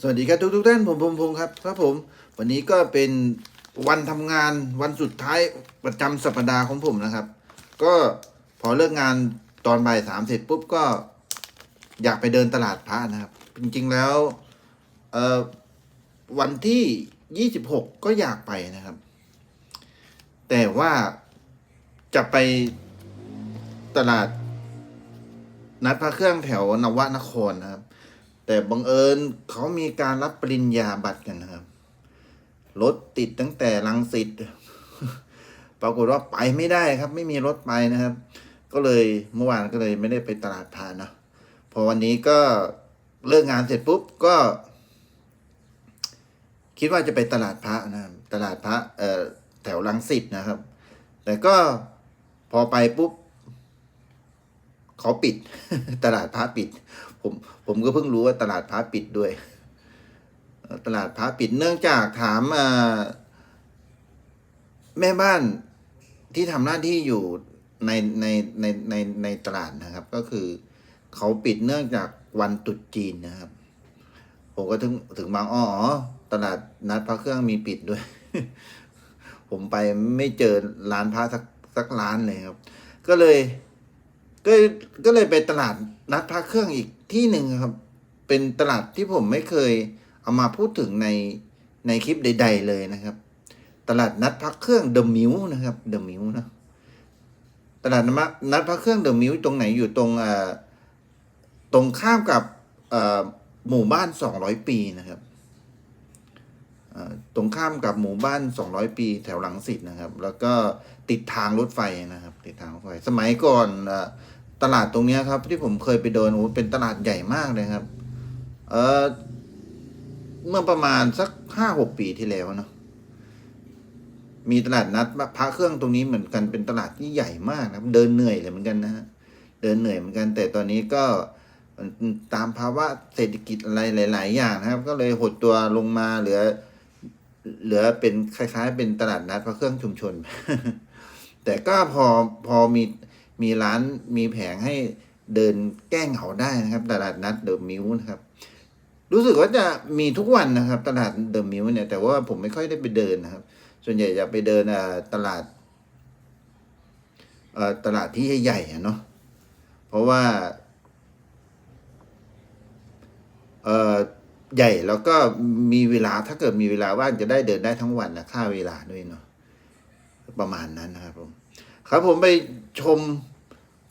สวัสดีครับทุกทุกๆท่านผมพงพงศ์ครับครับผม วันนี้ก็เป็นวันทำงานวันสุดท้ายประจำสัปดาห์ของผมนะครับ ก็พอเลิกงานตอนบ่ายสามเสร็จปุ๊บก็อยากไปเดินตลาดพระนะครับ จริงๆแล้วเอ่อวันที่ยี่สิบหกก็อยากไปนะครับ แต่ว่าจะไปตลาดนัดพระเครื่องแถวนวนครนะครับ แต่บังเอิญเขามีการรับปริญญาบัตรกันนะครับ รถติดตั้งแต่ลังสิตปรากฏว่าไปไม่ได้ครับ ไม่มีรถไปนะครับ ก็เลยเมื่อวานก็เลยไม่ได้ไปตลาดพาเนาะพอวันนี้ก็เลิกงานเสร็จปุ๊บก็ คิดว่าจะไปตลาดพระนะครับตลาดพระเอ่อแถวลังสิตนะครับ แต่ก็พอไปปุ๊บเขาปิด ตลาดพระปิด ผมผมก็เพิ่งรู้ว่าตลาดพระปิดด้วย ตลาดพระปิดเนื่องจากถามาแม่บ้านที่ทำหน้าที่อยู่ในในในในในตลาดนะครับ ก็คือเขาปิดเนื่องจากวันตรุษจีนนะครับ ผมก็ถึงถึงบางอ้ออ๋อตลาดนัดพระเครื่องมีปิดด้วย ผมไปไม่เจอร้านพระสักสักร้านเลยครับ ก็เลย ก็ก็เลยไปตลาดนัดพระเครื่องอีกที่หนึ่งครับ เป็นตลาดที่ผมไม่เคยเอามาพูดถึงในในคลิปใด ๆ เลยนะครับ ตลาดนัดพระเครื่องเดอะมิวนะครับเดอะมิวนะตลาดนัดนัดพระเครื่องเดอะมิวตรงไหนอยู่ตรงเอ่อตรงข้ามกับเอ่อหมู่บ้านสองร้อยปีนะครับ ตรงข้ามกับหมู่บ้านสองร้อยปีแถวหลังสิตนะครับ แล้วก็ติดทางรถไฟนะครับ ติดทางรถไฟ สมัยก่อนตลาดตรงนี้ครับ ที่ผมเคยไปเดินโอ้เป็นตลาดใหญ่มากเลยครับ เออเมื่อประมาณสักห้าหกปีที่แล้วเนาะมีตลาดนัดพระเครื่องตรงนี้เหมือนกันเป็นตลาดที่ใหญ่มากนะครับ เดินเหนื่อยเลยเหมือนกันนะฮะเดินเหนื่อยเหมือนกัน แต่ตอนนี้ก็ตามภาวะเศรษฐกิจอะไรหลาย ๆ อย่างนะครับ ก็เลยหดตัวลงมาเหลือ เหลือเป็นคล้ายๆ เป็นตลาดนัดพระเครื่องชุมชน แต่ก็พอพอมีมีร้านมีแผงให้เดินแกล้งเหงาได้นะครับ ตลาดนัดเดอะมิวนะครับ รู้สึกว่าจะมีทุกวันนะครับ ตลาดเดอะมิวเนี่ยแต่ว่าผมไม่ค่อยได้ไปเดินนะครับ ส่วนใหญ่จะไปเดินตลาดตลาดที่ใหญ่ๆอะเนาะเพราะว่าเอ่อ ใหญ่แล้วก็มีเวลาถ้าเกิดมีเวลาว่างจะได้เดินได้ทั้งวันนะค่าเวลาด้วยเนาะประมาณนั้นนะครับผมครับผมไปชม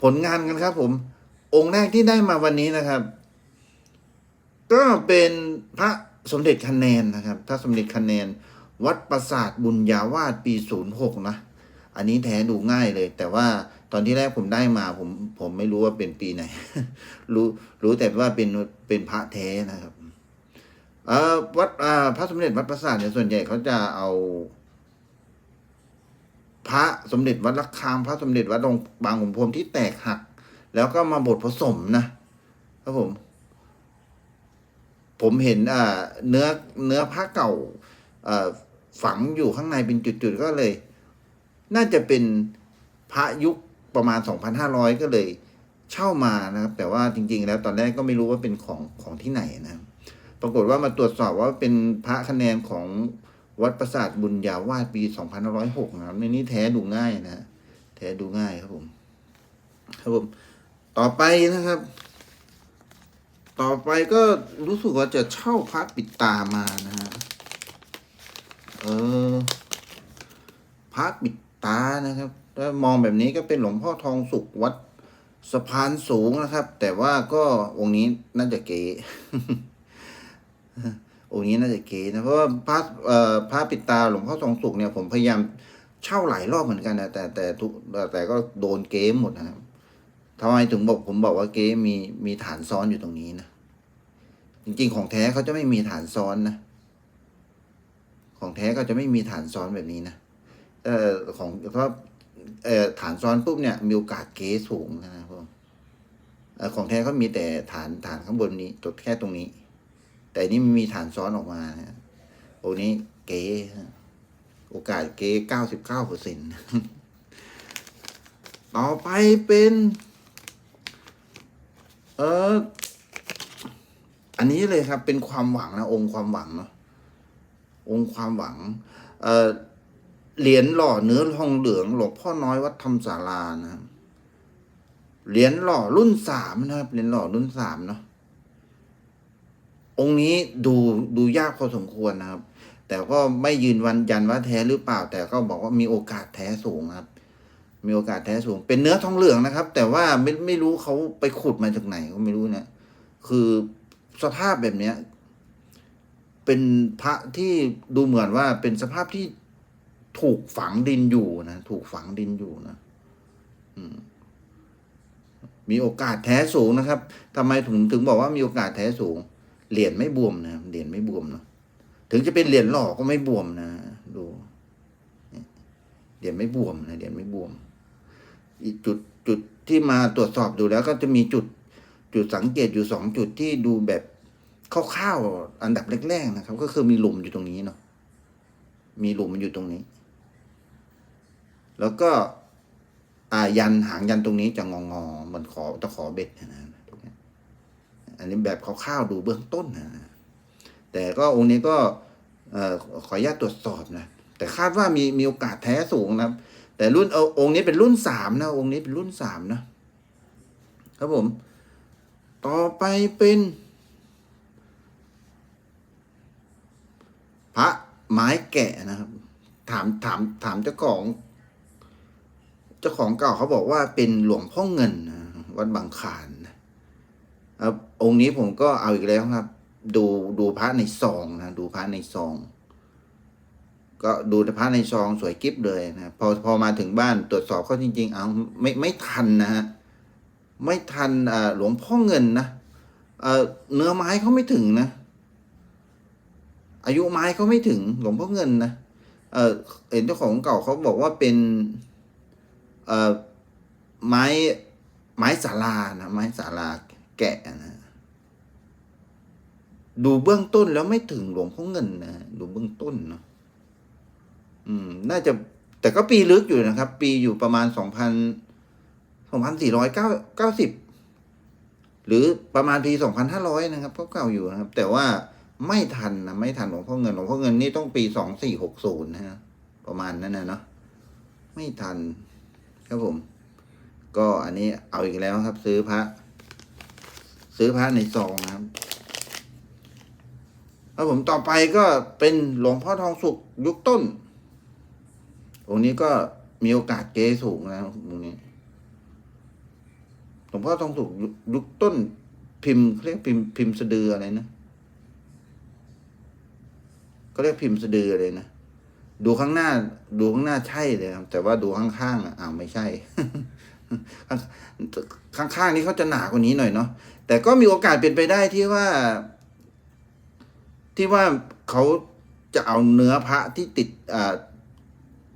ผลงานกันครับผม องค์แรกที่ได้มาวันนี้นะครับ ก็เป็นพระสมเด็จคะแนนนะครับพระสมเด็จคะแนน วัดปราสาทบุญญาวาสปีศูนย์หกนะอันนี้แท้ดูง่ายเลย แต่ว่าตอนที่แรกผมได้มาผมผมไม่รู้ว่าเป็นปีไหน รู้รู้แต่ว่าเป็นเป็นพระแท้นะครับ เออวัดอ่าพระสมเด็จวัดปราสาทเนี่ยส่วนใหญ่เขาจะเอา พระสมเด็จวัดระฆังพระสมเด็จวัดดงบางขุนพรมที่แตกหัก แล้วก็มาบดผสมนะครับผม ผมเห็นอ่าเนื้อเนื้อพระเก่าอ่อฝังอยู่ข้างในเป็นจุดๆก็เลย น่าจะเป็นพระยุคประมาณ 2,500 ก็เลยเช่ามานะครับ แต่ว่าจริง ๆ แล้วตอนแรกก็ไม่รู้ว่าเป็นของของที่ไหนนะครับ ปรากฏว่ามาตรวจสอบว่าเป็นพระคะแนนของวัดประสาทบุญญาวาสปี 2506นะครับในนี้แท้ดูง่ายนะฮะแท้ดูง่ายครับผม ครับผม ต่อไปนะครับ ต่อไปก็รู้สึกว่าจะเช่าพระปิดตามานะฮะเออพระปิดตานะครับถ้ามองแบบนี้ก็เป็นหลวงพ่อทองสุขวัดสะพานสูงนะครับ แต่ว่าก็องค์นี้น่าจะเก๋ องค์นี้น่าจะเก๋นะ เพราะว่าพระเอ่อพระปิดตาหลวงพ่อทองสุขเนี่ยผมพยายามเช่าหลายรอบเหมือนกันนะแต่แต่ทุกแต่ก็โดนเกมหมดนะครับทำไมถึงบอกผมบอกว่าเกมมีมีฐานซ้อนอยู่ตรงนี้นะจริงๆของแท้เขาจะไม่มีฐานซ้อนนะของแท้ก็จะไม่มีฐานซ้อนแบบนี้นะเอ่อของเพราะเอ่อฐานซ้อนปุ๊บเนี่ยมีโอกาสเก๋สูงนะครับผมเอ่อของแท้ก็มีแต่ฐานฐานข้างบนนี้ตัวแค่ตรงนี้ แต่นี่มันมีฐานซ้อนออกมาโอ้นี้เก๋โอกาสเก๋เก้าสิบเก้าเปอร์เซ็นต์ต่อไปเป็น เอออันนี้เลยครับ เป็นความหวังนะ องค์ความหวังเนาะองค์ความหวัง เออเหรียญหล่อเนื้อทองเหลืองหลวงพ่อน้อยวัดธรรมศาลานะครับเหรียญหล่อรุ่นสามนะครับเหรียญหล่อรุ่นสามเนาะ องค์นี้ดูดูยากพอสมควรนะครับ แต่ก็ไม่ยืนวันยันว่าแท้หรือเปล่า แต่ก็บอกว่ามีโอกาสแท้สูงครับ มีโอกาสแท้สูง เป็นเนื้อทองเหลืองนะครับ แต่ว่าไม่ไม่รู้เขาไปขุดมาจากไหนก็ไม่รู้เนี่ยคือสภาพแบบเนี้ย เป็นพระที่ดูเหมือนว่าเป็นสภาพที่ถูกฝังดินอยู่นะถูกฝังดินอยู่นะอืมมีโอกาสแท้สูงนะครับทำไมถึงถึงบอกว่ามีโอกาสแท้สูง เหรียญไม่บวมนะเหรียญไม่บวมเนาะถึงจะเป็นเหรียญหล่อก็ไม่บวมนะดูเหรียญไม่บวมนะเหรียญไม่บวม อีกจุดจุดที่มาตรวจสอบดูแล้ว ก็จะมีจุดจุดสังเกตอยู่สองจุดที่ดูแบบคร่าวๆอันดับแรกๆนะครับ ก็คือมีหลุมอยู่ตรงนี้เนาะมีหลุมอยู่ตรงนี้ แล้วก็ อ่ายันหางยันตรงนี้จะงองอๆเหมันขอตะขอเบ็ดนะ อันนี้แบบคร่าวๆดูเบื้องต้นนะแต่ก็องค์นี้ก็ขออนุญาตตรวจสอบนะ แต่คาดว่ามีมีโอกาสแท้สูงนะครับ แต่รุ่นเอาองค์นี้เป็นรุ่นสามนะ องค์นี้เป็นรุ่นสามนะ ครับผม ต่อไปเป็น พระไม้แกะนะครับ ถามถามถามเจ้าของ เจ้าของเก่าเขาบอกว่าเป็นหลวงพ่อเงินนะวัดบางขาน ครับองค์นี้ผมก็เอาอีกแล้วครับ ดูดูพระในซองนะ ดูพระในซอง ก็ดูพระในซองสวยกิ๊บเลยนะพอพอมาถึงบ้านตรวจสอบเขาจริง ๆ เอาไม่ไม่ทันนะฮะไม่ทันหลวงพ่อเงินนะเนื้อไม้เขาไม่ถึงนะ อายุไม้เขาไม่ถึงหลวงพ่อเงินนะเออเห็นเจ้าของเก่าเขาบอกว่าเป็นเออไม้ไม้สาลานะไม้สาลา แกะนะ ดูเบื้องต้นแล้วไม่ถึงหลวงพ่อเงินนะดูเบื้องต้นเนาะอืม น่าจะแต่ก็ปีลึกอยู่นะครับ ปีอยู่ประมาณสองพันสองพันสี่ร้อยเก้าเก้าสิบหรือประมาณปีสองพันห้าร้อยนะครับก็เก่าอยู่นะครับ แต่ว่าไม่ทันนะไม่ทันหลวงพ่อเงินหลวงพ่อเงินนี่ต้องปีสองสี่หกศูนย์นะฮะประมาณนั้นนะเนาะไม่ทัน ครับผม ก็อันนี้เอาอีกแล้วครับ ซื้อพระ ซื้อพระในซองนะครับแล้วผมต่อไปก็เป็นหลวงพ่อทองสุกยุคต้น องค์นี้ก็มีโอกาสเกสูงนะครับองค์นี้ หลวงพ่อทองสุกยุคต้น พิมพ์เขาเรียกพิมพ์พิมพ์สะดืออะไรนะก็เรียกพิมพ์สะดือเลยนะดูข้างหน้า ดูข้างหน้าใช่เลยครับแต่ว่าดูข้างๆอะอ้าวไม่ใช่ ข้างๆนี้เขาจะหนากว่านี้หน่อยเนาะแต่ก็มีโอกาสเป็นไปได้ที่ว่า ที่ว่าเขาจะเอาเนื้อพระที่ติด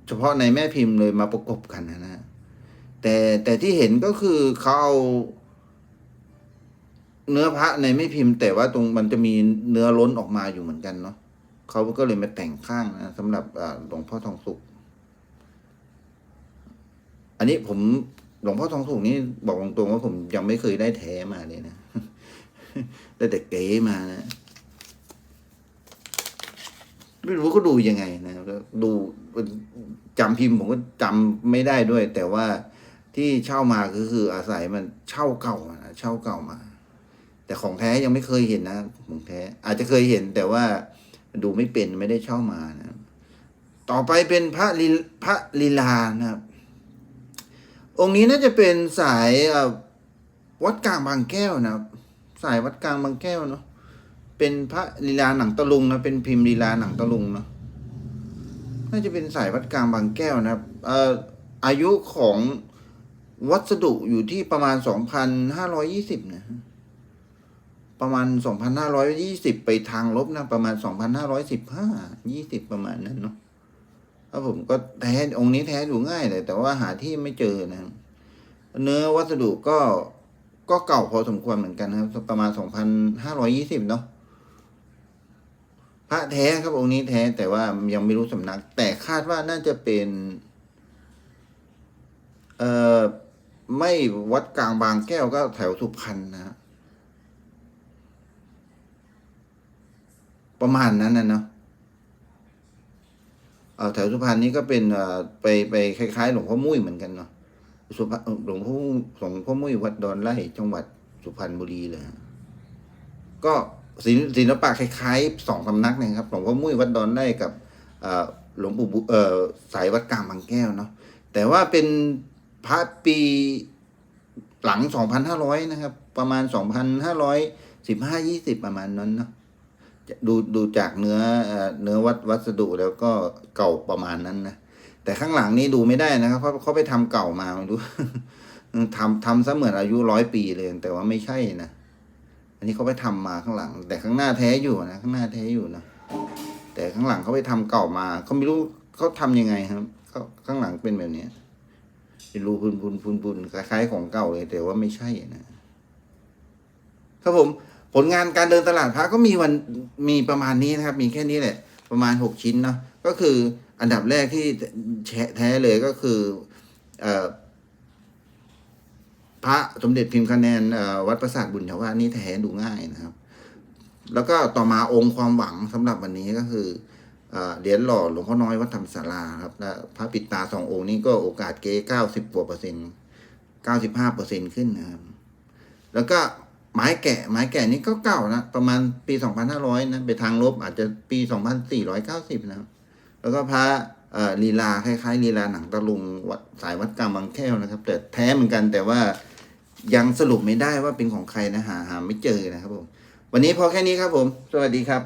เฉพาะในแม่พิมพ์เลยมาประกบกันนะนะแต่แต่ที่เห็นก็คือเขาเอาเนื้อพระในไม่พิมพ์ แต่ว่าตรงมันจะมีเนื้อล้นออกมาอยู่เหมือนกันเนาะเขาก็เลยมาแต่งข้างนะสำหรับหลวงพ่อทองสุกอันนี้ผม หลวงพ่อทองสุกนี่บอกตรงๆว่าผมยังไม่เคยได้แท้มาเลยนะ ได้แต่เก๋มานะไม่รู้เขาดูยังไงนะดูจำพิมพ์ผมก็จำไม่ได้ด้วย แต่ว่าที่เช่ามาก็คืออาศัยมันเช่าเก่ามานะเช่าเก่ามา แต่ของแท้ยังไม่เคยเห็นนะของแท้ อาจจะเคยเห็น แต่ว่าดูไม่เป็นไม่ได้เช่ามานะ ต่อไปเป็นพระลีพระลีลานะครับ องค์นี้น่าจะเป็นสายวัดกลางบางแก้วนะครับ สายวัดกลางบางแก้วเนาะเป็นพระลีลาหนังตะลุงนะเป็นพิมพ์ลีลาหนังตะลุงเนาะน่าจะเป็นสายวัดกลางบางแก้วนะครับเอ่ออายุของวัสดุอยู่ที่ประมาณสองพันห้าร้อยี่สิบนะประมาณสองพันห้าร้อยยี่สิบไปทางลบนะประมาณสองพันห้าร้อยสิบห้ายี่สิบประมาณนั้นเนาะ แล้วผมก็แท้องค์นี้แท้ดูง่ายเลย แต่ว่าหาที่ไม่เจอนะเนื้อวัสดุก็ก็เก่าพอสมควรเหมือนกันครับ ประมาณสองพันห้าร้อยี่สิบเนาะพระแท้ครับองค์นี้แท้แต่ว่ายังไม่รู้สำนัก แต่คาดว่าน่าจะเป็น เอ่อไม่วัดกลางบางแก้วก็แถวสุพรรณนะ ประมาณนั้นนะเนาะ แถวสุพรรณนี่ก็เป็นไปไปคล้ายๆ หลวงพ่อมุ้ยเหมือนกันเนาะสุพรรณหลวงพ่อหลวงพ่อมุ้ยวัดดอนไร่จังหวัดสุพรรณบุรีเลยก็ศิลศิลปะคล้ายๆสองสำนักนะครับหลวงพ่อมุ้ยวัดดอนไร่กับหลวงปู่สายวัดกลางบางแก้วเนาะแต่ว่าเป็นพระปีหลังสองพันห้าร้อยนะครับ ประมาณสองพันห้าร้อยสิบห้ายี่สิบประมาณนั้นเนาะ ดูดูจากเนื้อเนื้อวัดวัสดุแล้วก็เก่าประมาณนั้นนะแต่ข้างหลังนี่ดูไม่ได้นะครับเพราะเขาไปทำเก่ามาไม่รู้ทำทำซะเหมือนอายุร้อยปีเลยแต่ว่าไม่ใช่นะอันนี้เขาไปทำมาข้างหลัง แต่ข้างหน้าแท้อยู่นะข้างหน้าแท้อยู่นะแต่ข้างหลังเขาไปทำเก่ามาเขาไม่รู้เขาทำยังไงครับเขาข้างหลังเป็นแบบนี้เป็นรูพุนพุนพุนพุนคล้ายๆของเก่าเลย แต่ว่าไม่ใช่นะครับผม ผลงานการเดินตลาดพระก็มีวันมีประมาณนี้นะครับ มีแค่นี้แหละ ประมาณหกชิ้นเนาะก็คืออันดับแรกที่แชะแท้เลยก็คือพระสมเด็จพิมพ์คะแนนวัดประสาทบุญชาวานี่แท้ดูง่ายนะครับ แล้วก็ต่อมาองค์ความหวังสำหรับวันนี้ก็คือเหรียญหล่อหลวงพ่อน้อยวัดธรรมศาลาครับและพระปิดตาสององค์นี้ก็โอกาสเก๊เก้าสิบกว่าเปอร์เซ็นต์เก้าสิบห้าเปอร์เซ็นต์ขึ้นนะครับ แล้วก็ ไม้แกะ ไม้แกะนี่ก็เก่านะ ประมาณปีสองพันห้าร้อยนะไปทางลบอาจจะปีสองพันสี่ร้อยเก้าสิบนะแล้วก็พระเอ่อลีลาคล้ายๆลีลาหนังตะลุงวัดสายวัดกลางบางแก้วนะครับ แต่แท้เหมือนกันแต่ว่ายังสรุปไม่ได้ว่าเป็นของใครนะหาหาไม่เจอนะครับผม วันนี้พอแค่นี้ครับผม สวัสดีครับ